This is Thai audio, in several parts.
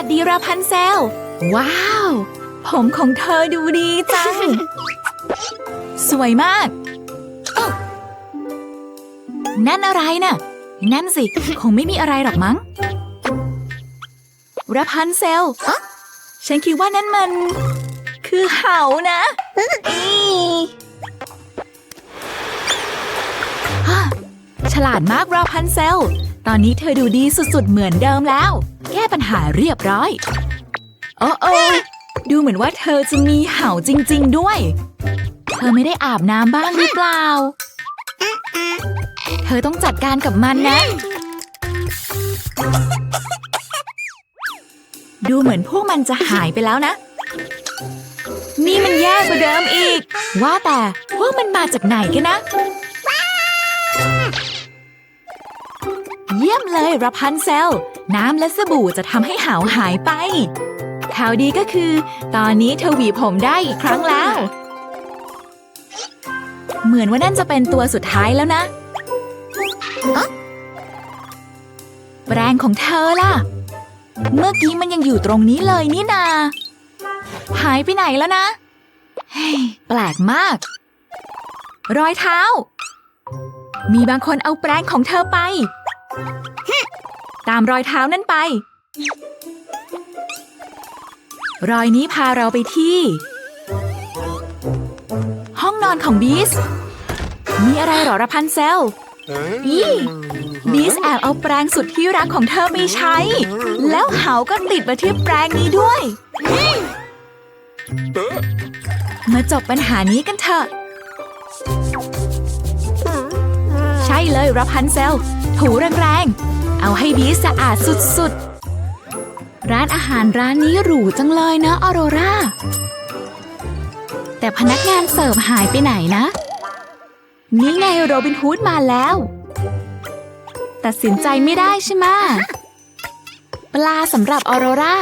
วัสดีราพันเซล ว้าว ผมของเธอดูดีจัง สวยมากอ๊ะนั่นอะไรน่ะ นั่นสิ คงไม่มีอะไรหรอกมั้งราพันเซล ฉันคิดว่านั่นมัน คือเหานะอีฮะฉลาดมากราพันเซล ตอนนี้เธอดูดีสุดๆเหมือนเดิมแล้ว แก้ปัญหาเรียบร้อย โอ้โอดูเหมือนว่าเธอจะมีเห่าจริง ๆ ด้วย เธอไม่ได้อาบน้ำบ้างหรือเปล่า เธอต้องจัดการกับมันนะ ดูเหมือนพวกมันจะหายไปแล้วนะ นี่มันแย่กว่าเดิมอีก ว่าแต่พวกมันมาจากไหนกันนะ เยี่ยมเลยราพันเซล น้ำและสบู่จะทำให้หาวหายไป ข่าวดีก็คือ ตอนนี้เธอหวีผมได้อีกครั้งแล้ว เหมือนว่านั่นจะเป็นตัวสุดท้ายแล้วนะอ๊ะแปรงของเธอล่ะ เมื่อกี้มันยังอยู่ตรงนี้เลยนี่นา หายไปไหนแล้วนะ เฮ้ย แปลกมาก รอยเท้า มีบางคนเอาแปรงของเธอไป ตามรอยเท้านั่นไป รอยนี้พาเราไปที่ ห้องนอนของบีส มีอะไรเหรอระพันเซลอีบีสแอบเอาแปรงสุดที่รักของเธอไปใช้ แล้วเหาก็ติดมาที่แปรงนี้ด้วย มาจบปัญหานี้กันเถอะ ใช่เลยรับพันเซล ถูแรงๆ เอาให้บีสะอาดสุดๆ ร้านอาหารร้านนี้หรูจังเลยนะออโรรา แต่พนักงานเสิร์ฟหายไปไหนนะ นี่ไงโรบินฮูดมาแล้ว ตัดสินใจไม่ได้ใช่ไหมปลาสำหรับออโรรา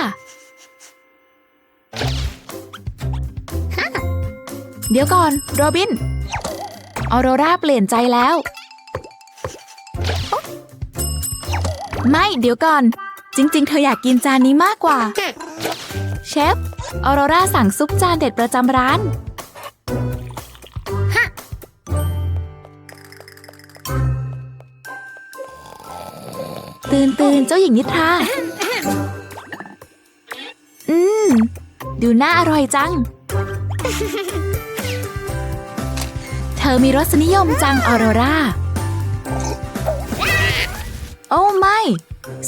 เดี๋ยวก่อน โรบิน ออโรราเปลี่ยนใจแล้ว ไม่เดี๋ยวก่อน จริง ๆ เธออยากกินจานนี้มากกว่า เชฟ ออโรราสั่งซุปจานเด็ดประจำร้านตื่นตื่นเจ้าหญิงนิทรา อืม ดูน่าอร่อยจัง เธอมีรสนิยมจังออโรรา โอ้ไม่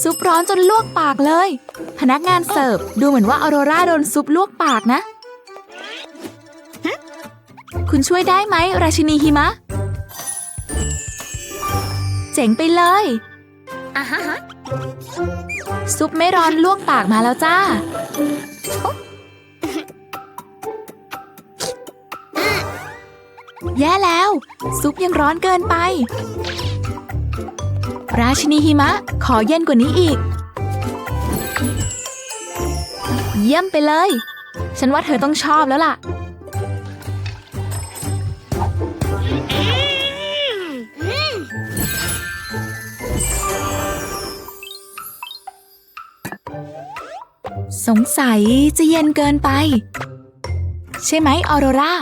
ซุปร้อนจนลวกปากเลย พนักงานเสิร์ฟดูเหมือนว่าออโรราโดนซุปลวกปากนะ คุณช่วยได้ไหม ราชินีหิมะ เจ๋งไปเลยซุปไม่ร้อนลวกปากมาแล้วจ้า แย่แล้ว ซุปยังร้อนเกินไป ราชินีหิมะ ขอเย็นกว่านี้อีก เยี่ยมไปเลย ฉันว่าเธอต้องชอบแล้วล่ะ สงสัยจะเย็นเกินไป ใช่ไหมออโรรา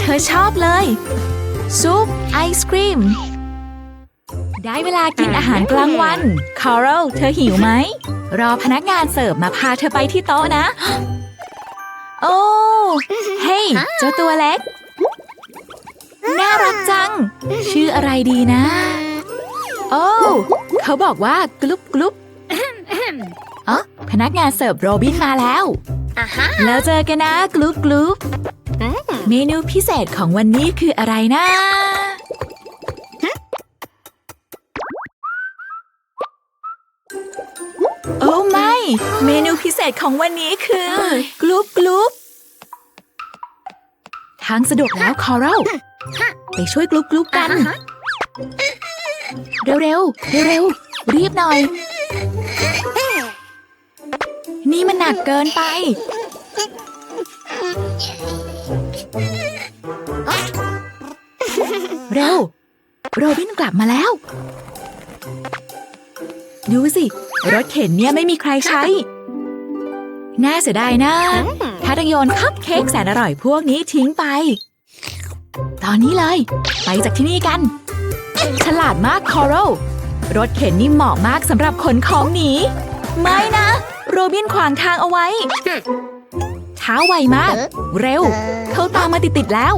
เธอชอบเลย ซุป ไอศครีม ได้เวลากินอาหารกลางวันคาร์ l เธอหิวไหม รอพนักงานเสิร์ฟมาพาเธอไปที่โต๊ะนะ โอ้เฮ้ยเจ้าตัวเล็ก น่ารักจัง ชื่ออะไรดีนะ โอ้เขาบอกว่ากลุบกลุบอ๋อพนักงานเสิร์ฟโรบินมาแล้ว แล้วเจอกันนะกลุบกลุบ เมนูพิเศษของวันนี้คืออะไรนะโอ้ไม่ เมนูพิเศษของวันนี้คือกลุบกลุบทางสะดวกแล้วคอรัลไปช่วยกลุบกลุบกัน เร็วเร็วเร็วเร็วๆรีบหน่อย นี่มันหนักเกินไป โรบินกลับมาแล้ว ดูสิ รถเข็นเนี่ยไม่มีใครใช้ น่าเสียดายนะ ถ้าต้องโยนคัพเค้กแสนอร่อยพวกนี้ทิ้งไป ตอนนี้เลย ไปจากที่นี่กัน ฉลาดมากคอรัลรถเข็นนี่เหมาะมากสำหรับขนของหนี ไม่นะ โรบินขวางทางเอาไว้ เท้าไวมาก เร็ว เขาตามมาติดๆแล้ว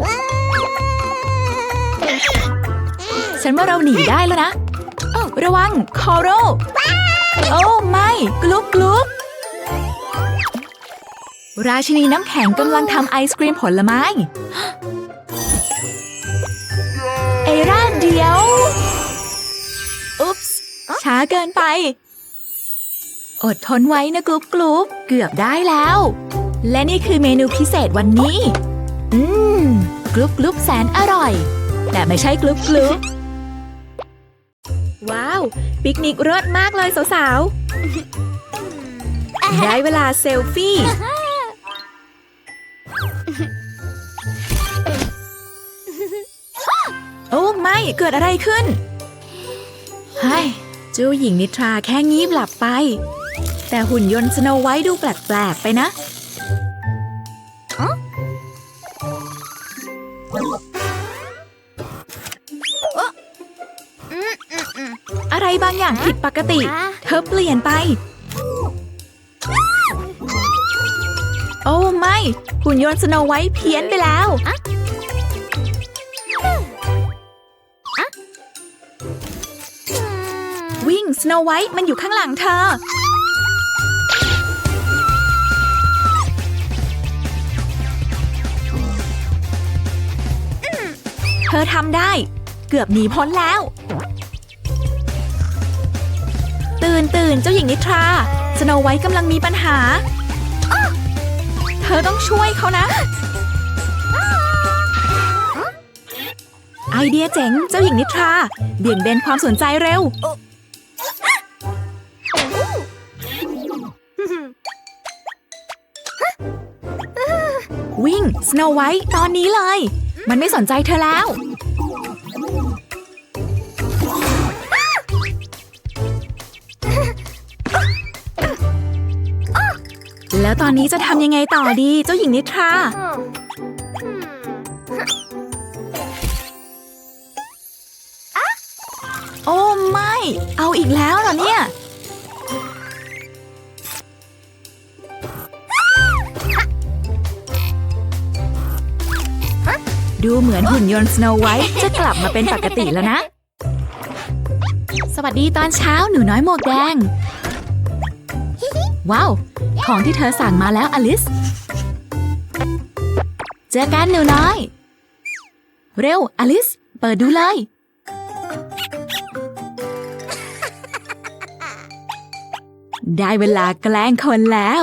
ฉันว่าเราหนีได้แล้วนะเอ้าระวัง คอรัลโอ้ไม่ กลุกกลุกราชินีน้ำแข็งกำลังทำไอศกรีมผลไม้ เอร่าเดียว อุ๊ปส์ช้าเกินไป อดทนไว้นะกรุ๊ปกรุ๊ปเกือบได้แล้ว และนี่คือเมนูพิเศษวันนี้ อืมกรุ๊ปกรุ๊ปแสนอร่อย แต่ไม่ใช่กรุ๊ปกรุ๊ป ว้าว ปิกนิกเลิศมากเลยสาวๆ ได้เวลาเซลฟี่ โอ้ไม่ เกิดอะไรขึ้นเฮ้ยเจ้าหญิงนิทราแค่งีบหลับไป แต่หุ่นยนต์สโนไวท์ดูแปลก ๆ ไปนะ อะไรบางอย่างผิดปกติ เธอเปลี่ยนไป โอ้ไม่หุ่นยนต์สโนไวท์เพี้ยนไปแล้ววิ่งสโนไวท์มันอยู่ข้างหลังเธอ เธอทำได้ เกือบหนีพ้นแล้ว ตื่นเจ้าหญิงนิทราสโนไวท์กำลังมีปัญหา เธอต้องช่วยเขานะ ไอเดียเจ๋งเจ้าหญิงนิทรา เบี่ยงเบนความสนใจเร็ว วิ่งสโนไวท์ตอนนี้เลย มันไม่สนใจเธอแล้ว แล้วตอนนี้จะทำยังไงต่อดีเจ้าหญิงนิทรา โอ้ไม่ เอาอีกแล้วเหรอเนี่ย ดูเหมือนหุ่นยนต์สโนไวท์จะกลับมาเป็นปกติแล้วนะ สวัสดีตอนเช้าหนูน้อยหมวกแดง ว้าว ของที่เธอสั่งมาแล้วอลิส เจอกันหนูน้อย เร็ว อลิส เปิดดูเลย ได้เวลาแกล้งคนแล้ว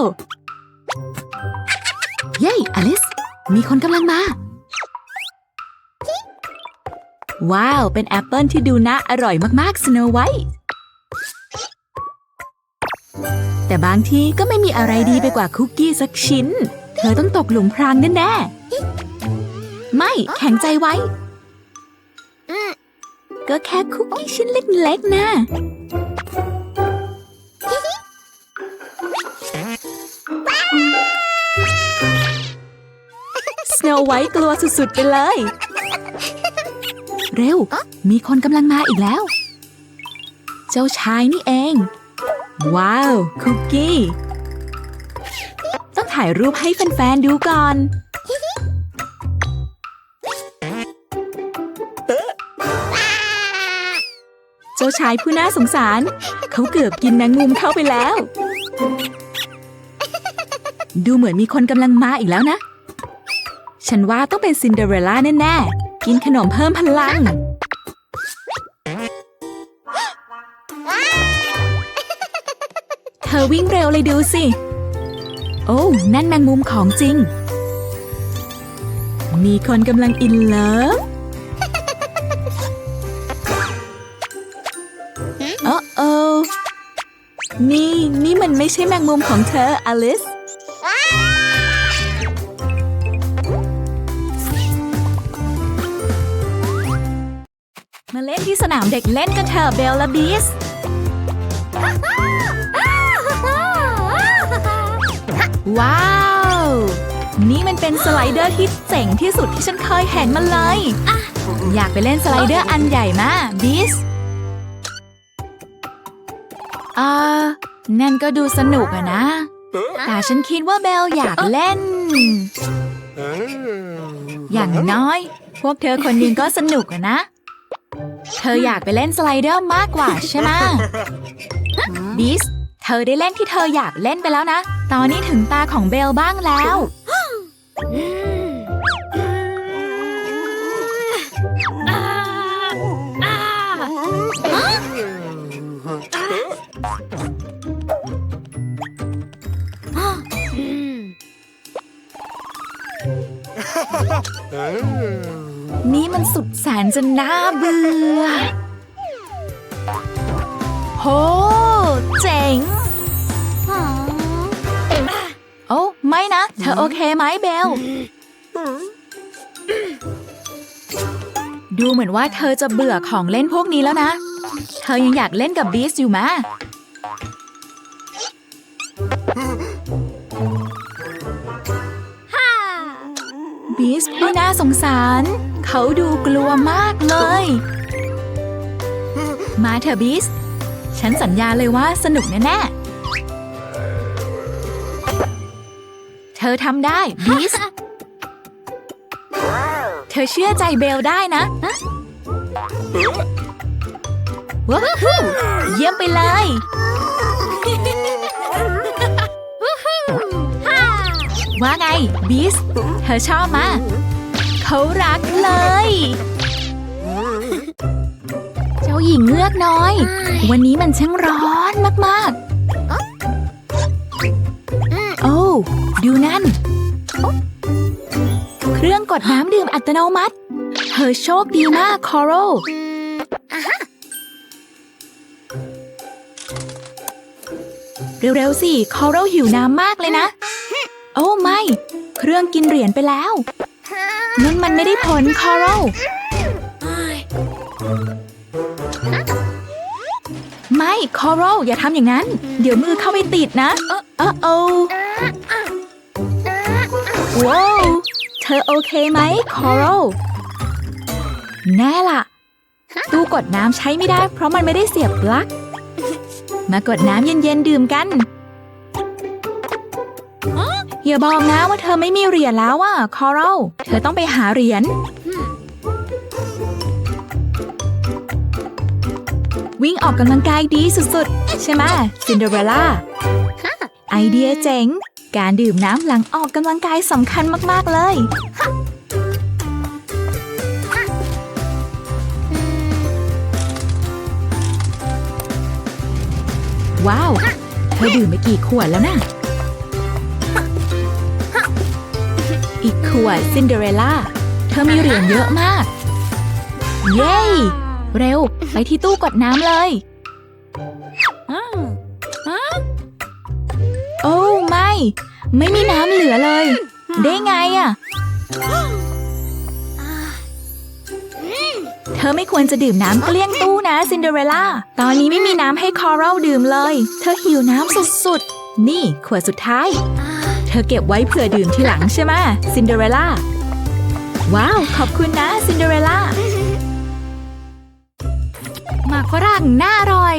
เย้ อลิส มีคนกำลังมา ว้าว เป็นแอปเปิลที่ดูน่าอร่อยมากๆสโนไวท์ แต่บางทีก็ไม่มีอะไรดีไปกว่าคุกกี้สักชิ้น เธอต้องตกหลุมพรางแน่ๆ ไม่แข็งใจไว้ ก็แค่คุกกี้ชิ้นเล็กๆนะ สโนไวท์กลัวสุดๆไปเลย เร็ว มีคนกำลังมาอีกแล้ว เจ้าชายนี่เอง ว้าว คุกกี้ ต้องถ่ายรูปให้แฟนๆดูก่อน เจ้าชายผู้น่าสงสาร เขาเกือบกินแมงมุมเข้าไปแล้ว ดูเหมือนมีคนกำลังมาอีกแล้วนะ ฉันว่าต้องเป็นซินเดอเรลล่าแน่ ๆ กินขนมเพิ่มพลัง อวิ่งเร็วเลยดูสิ โอ้นั่นแมงมุมของจริง มีคนกำลังอินเลิฟโอ้โอนี่นี่มันไม่ใช่แมงมุมของเธออลิสมาเล่นที่สนามเด็กเล่นกันเถอะเบลและบีส ว้าว นี่มันเป็นสไลเดอร์ที่เจ๋งที่สุดที่ฉันเคยเห็นมาเลยอยากไปเล่นสไลเดอร์อันใหญ่มาบิสอ่านั่นก็ดูสนุกอะนะ แต่ฉันคิดว่าเบลอยากเล่น อย่างน้อย พวกเธอคนหนึงก็สนุกอะนะ เธออยากไปเล่นสไลเดอร์มากกว่าใช่ไหมบิส เธอได้เล่นที่เธออยากเล่นไปแล้วนะ ตอนนี้ถึงตาของเบลบ้างแล้ว นี่มันสุดแสนจะน่าเบื่อ นะ เธอโอเคไหมเบล ดูเหมือนว่าเธอจะเบื่อของเล่นพวกนี้แล้วนะ เธอยังอยากเล่นกับบีสอยู่มะบีสดูน่าสงสาร เขาดูกลัวมากเลย มาเถอะบีส ฉันสัญญาเลยว่าสนุกแน่ๆ อทำได้บีสเธอเชื่อใจเบลได้นะว้าวเยี่ยมไปเลยว่าไงบีสเธอชอบมาเขารักเลย เจ้าหญิงเงือกน้อย วันนี้มันช่างร้อนมาก ๆ โอ้ ดูนั่น เครื่องกดน้ำดื่มอัตโนมัติ เธอโชคดีมากคอโรเร็วๆสิคอโรหิวน้ำมากเลยนะ โอ้ไม่ เครื่องกินเหรียญไปแล้วนั่นมันไม่ได้ผลคอโรไม่คอโรอย่าทำอย่างนั้น เดี๋ยวมือเข้าไปติดนะ เออเออโอ ว้าวเธอโอเคไหมคอโรแน่ล่ะ ตู้กดน้ำใช้ไม่ได้ เพราะมันไม่ได้เสียบปลั๊ก มากดน้ำเย็นๆดื่มกันอย่าบอกนะว่าเธอไม่มีเหรียญแล้วอะคอรัลเธอต้องไปหาเหรียญวิ่งออกกำลังกายดีสุดๆ ใช่ไหมซินเดอเรลล่าไอเดียเจ๋ง การดื่มน้ำหลังออกกำลังกายสำคัญมาก ๆ เลย ว้าว เธอดื่มไปกี่ขวดแล้วนะอีกขวดซินเดอเรลล่า เธอมีเหรียญเยอะมาก เย้ เร็ว ไปที่ตู้กดน้ำเลย โอ้ไม่ ไม่มีน้ำเหลือเลย ได้ไงอะเธอไม่ควรจะดื่มน้ำเกลี้ยงตู้นะซินเดอเรลล่า ตอนนี้ไม่มีน้ำให้คอรัลดื่มเลย เธอหิวน้ำสุดๆ นี่ขวดสุดท้าย เธอเก็บไว้เผื่อดื่มทีหลังใช่ไหมซินเดอเรลล่า ว้าว ขอบคุณนะซินเดอเรลล่าหมากฝรั่งน่าอร่อย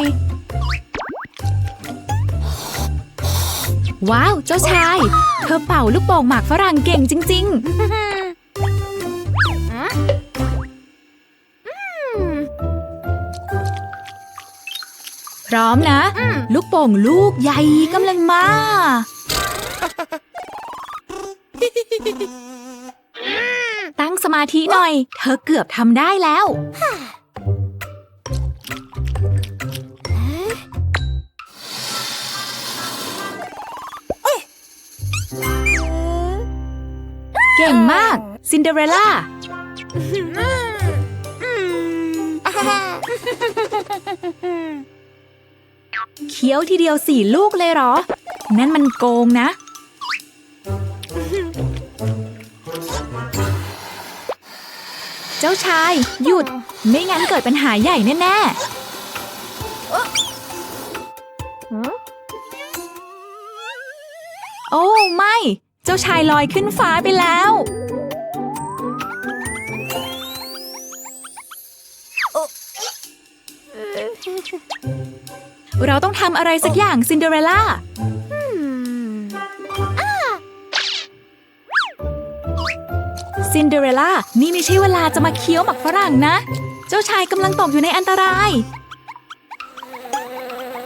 ว้าว เจ้าชาย เธอเป่าลูกโป่งหมากฝรั่งเก่งจริง ๆ พร้อมนะ ลูกโป่งลูกใหญ่กำลังมา ตั้งสมาธิหน่อย เธอเกือบทำได้แล้ว เก่งมาก ซินเดอเรลล่า เคี้ยวทีเดียวสี่ลูกเลยเหรอ นั่นมันโกงนะ เจ้าชาย หยุด ไม่งั้นเกิดปัญหาใหญ่แน่ๆ โอ้ ไม่ จ้าชายลอยขึ้นฟ้าไปแล้ว เราต้องทำอะไรสักอย่างซินเดอเรลล่าซินเดอเรลล่า นี่ไม่ใช่เวลาจะมาเคี้ยวหมักฝรั่งนะ เจ้าชายกำลังตกอยู่ในอันตราย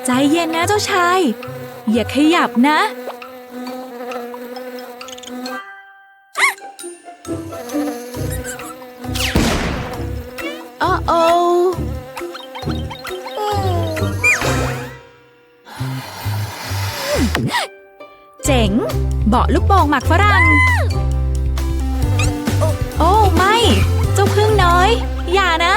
ใจเย็นนะเจ้าชาย อย่าขยับนะ เบาะลูกโป่งหมักฝรั่ง โอ้ไม่ เจ้าพึ่งน้อย อย่านะ